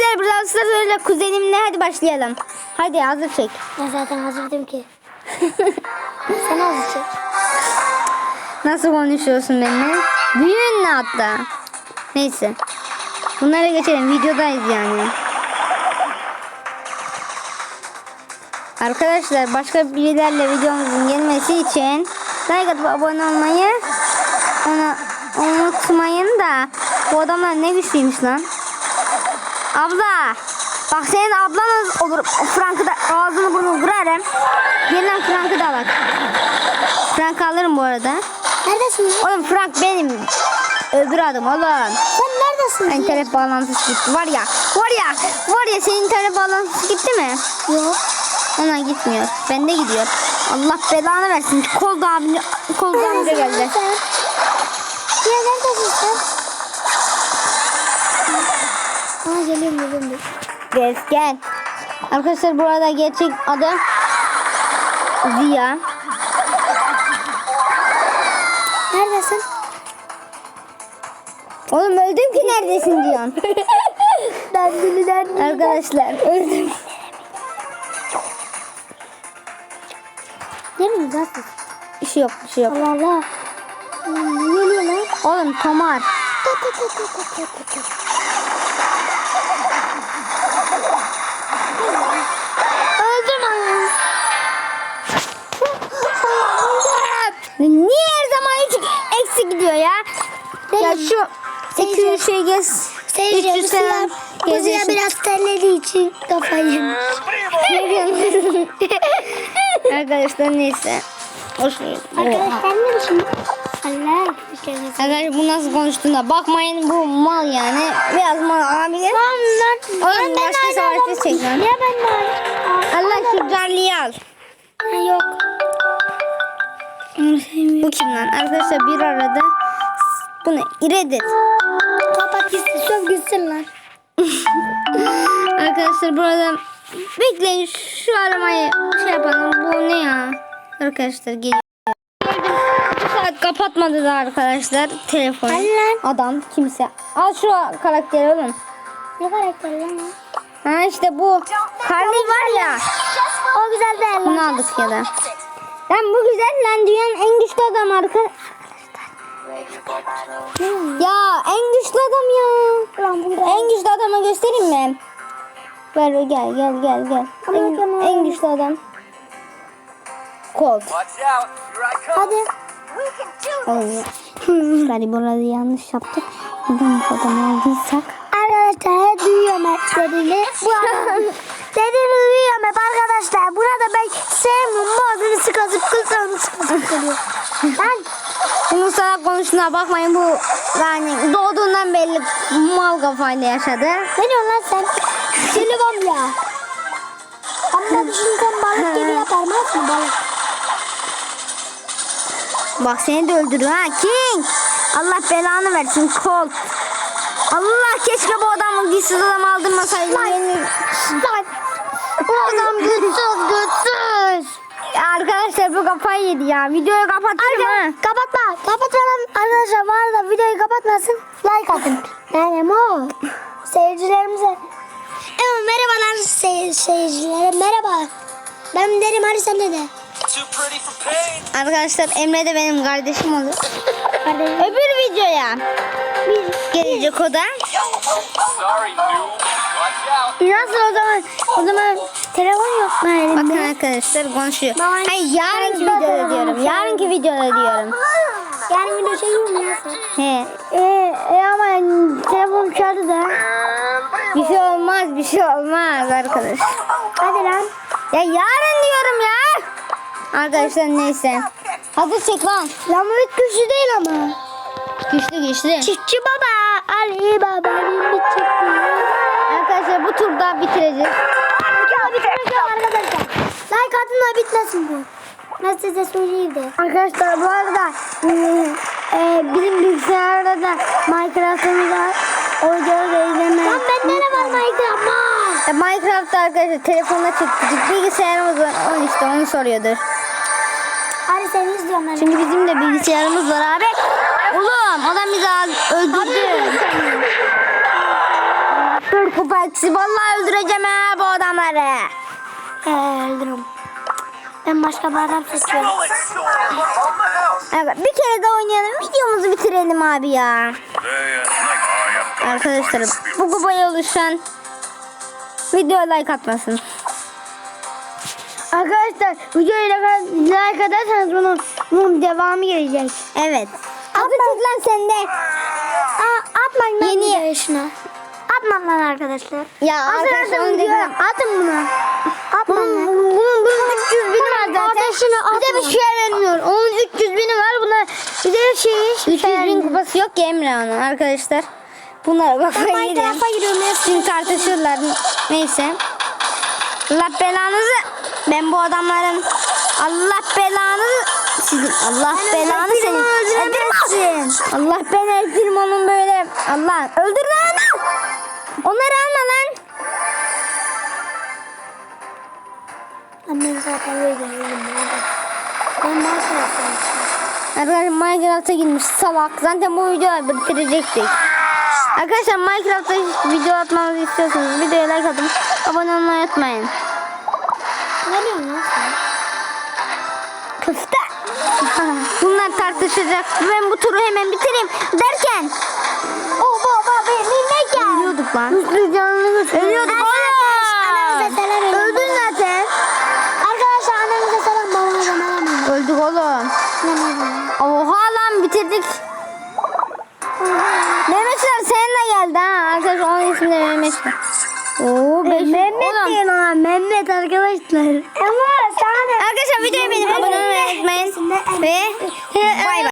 Arkadaşlar Brawl Stars öyle kuzenimle hadi başlayalım. Hadi hazır çek. Ben zaten hazırdım ki. Sen hazır çek. Nasıl konuşuyorsun benimle? Büyüğün ne hatta? Neyse. Bunlara geçelim. Videodayız yani. Arkadaşlar başka birilerle videomuzun gelmesi için like atıp abone olmayı ona unutmayın da bu adamlar ne güçlüymüş lan. Abla bak senin ablan olur Frank'ı da ağzını burnunu kırarım. Gelen Frank'ı da alak. Frank alırım bu arada. Neredesin lan? Oğlum Frank benim öbür adım oğlum. Sen neredesin? ki? İnternet bağlantısı gitti. Var ya, var ya, var ya senin internet bağlantısı gitti mi? Yok. Ona gitmiyor. Bende gidiyor. Allah belanı versin. Kol da abi, kol da amca geldi. Sen. Ya neredesin sen? Aa geliyorum geliyorum. gel. Arkadaşlar bu arada gerçek adı Ziya. Neredesin? Oğlum öldüm ki neredesin diyorsun. Derdini derdini. Arkadaşlar öldüm. Değil mi? Bir şey yok, bir şey yok. Allah Allah. Ne geliyor lan? Oğlum Tomar. Şu iki üç şey gez. Seyirci 300 selam Mustafa Mustafa gezdirsin. biraz terlediği için kafayı yemiş. Arkadaşlar neyse. Hoş Arkadaşlar ne şimdi? Allah arkadaşlar. Bu nasıl konuştuğuna bakmayın bu mal yani. Biraz mal olabilir. Lan lan. Oğlum başka savaşta çek lan. Niye ben de? Allah şu Charlie'yi al. Ha, Yok. Bu kim lan? Arkadaşlar bir arada bu ne? İredir. Kapat gitsin. Söv gitsin lan. Arkadaşlar burada bekleyin şu aramayı şey yapalım. Bu ne ya? Arkadaşlar geliyor. Saat kapatmadı da arkadaşlar telefonu. Hadi lan. Adam kimse. Al şu karakteri oğlum. Ne karakter lan? Ha işte bu. Carly var ya. O güzel değil lan. Bunu aldık ya da. Lan bu güzel lan dünyanın en güçlü adam arka. Ya en güçlü adam ya. En güçlü adamı göstereyim mi? Ver gel gel gel gel. En, en güçlü adam. Colt. Hadi. Ya. Galiba burada yanlış yaptık. Neden bu adamı aldıysak? Arkadaşlar duyuyorum dediğini. Bu adam dediğini duyuyorum hep arkadaşlar. Burada ben sevmiyorum. Boğazını sıkasıp kılsağını sıkasıp kılıyor. Lan Bunun bakmayın bu yani doğduğundan belli mal kafayla yaşadı. ne diyorsun lan sen? Silivam ya. Ama düşünsen balık gibi yaparmaz mı balık? Bak seni de öldürüyor ha King. Allah belanı versin Colt. Allah keşke bu adamı güçsüz adam aldırmasaydı. Beni... Lan. Bu adam güçsüz güçsüz. Arkadaşlar bu kafayı yedi ya. Videoyu kapatırım ha. Arka, kapatma. Kapatmadan arkadaşlar var da videoyu kapatmasın. Like atın. Yani o seyircilerimize. Evet merhabalar sey seyircilere. Merhaba. Ben derim hadi sen de. Arkadaşlar Emre de benim kardeşim olur. Kardeşim. Öbür videoya gelecek o da. Nasıl o zaman? O zaman telefon yok mu elimde? Bakın arkadaşlar konuşuyor. Ben- Hayır yarınki videoda diyorum. Yarınki videoda diyorum. Yani video şey yok mu nasıl? He. Ee, e ama telefon çaldı da. Bir şey olmaz bir şey olmaz arkadaş. Hadi lan. Ya yarın diyorum ya. Arkadaşlar neyse. Hadi çek lan. Lan bu hiç güçlü değil ama. Güçlü güçlü. Çiftçi baba. Ali baba. Bir çiftçi. Arkadaşlar bu turda bitireceğiz. Da bitmesin bu. Ben size söyleyeyim de. Arkadaşlar bu arada ıı, e, bizim bilgisayarda da Minecraft'ımız var. O videoyu da izleme. Lan bende ne var Minecraft? E, Minecraft'ta arkadaşlar telefonla çektik. Bilgisayarımız var. Onu işte onu soruyordur. Hadi seni izliyorum ben. Çünkü bizim de bilgisayarımız var abi. Oğlum adam bizi öldürdü. Dört kupa eksi. Vallahi öldüreceğim ha bu adamları. Ee, öldürürüm. Ben başka bir adam seçiyorum. Evet bir kere daha oynayalım. Videomuzu bitirelim abi ya. Arkadaşlar bu kupaya oluşan videoya like atmasın. Arkadaşlar videoya like atarsanız bunun, bunun devamı gelecek. Evet. Adı çık lan sende. Aa, atmayın lan Yeni- şunu. Atmam lan arkadaşlar. Ya arkadaşlar Atın bunu. Atmayın lan. Bunun, bunun 300 bini var zaten. Şunu Bize bir şey vermiyor. Onun 300 bini var. Buna Bir de şey. 300 bin kupası yok ki Emre onun arkadaşlar. Bunlara Ben yedim. Minecraft'a giriyorum. Şimdi tartışırlar. Neyse. Allah belanızı. Ben bu adamların Allah belanızı sizin Allah belanı Eldirimi senin. öldüremezsin. Allah ben eldirim onun böyle. Allah öldür lan. Onları alma lan. Ben zaten böyle. Ben Minecraft'ım. Arkadaşlar Minecraft'a girmiş salak. Zaten bu videoyu bitirecektik. Arkadaşlar Minecraft'ta video atmamızı istiyorsanız videoya like atın. Abone olmayı unutmayın. Ne diyorsun lan sen? Köfte. Bunlar tartışacak. Ben bu turu hemen bitireyim derken. Oh baba benim ne? Ölüyorduk lan. Mutlu canını götürüyor. Ölüyorduk selam. Öldün zaten. Arkadaşlar annemize selam selam edin. Öldük oğlum. Oha lan bitirdik. Mehmetler seninle geldi ha. Arkadaşlar onun ismi de Mehmetler. Oo, beş. Mehmet Oğlum. değil ona Mehmet arkadaşlar. Ama sana Arkadaşlar videoyu beğenip abone olmayı unutmayın. Ve bay bay.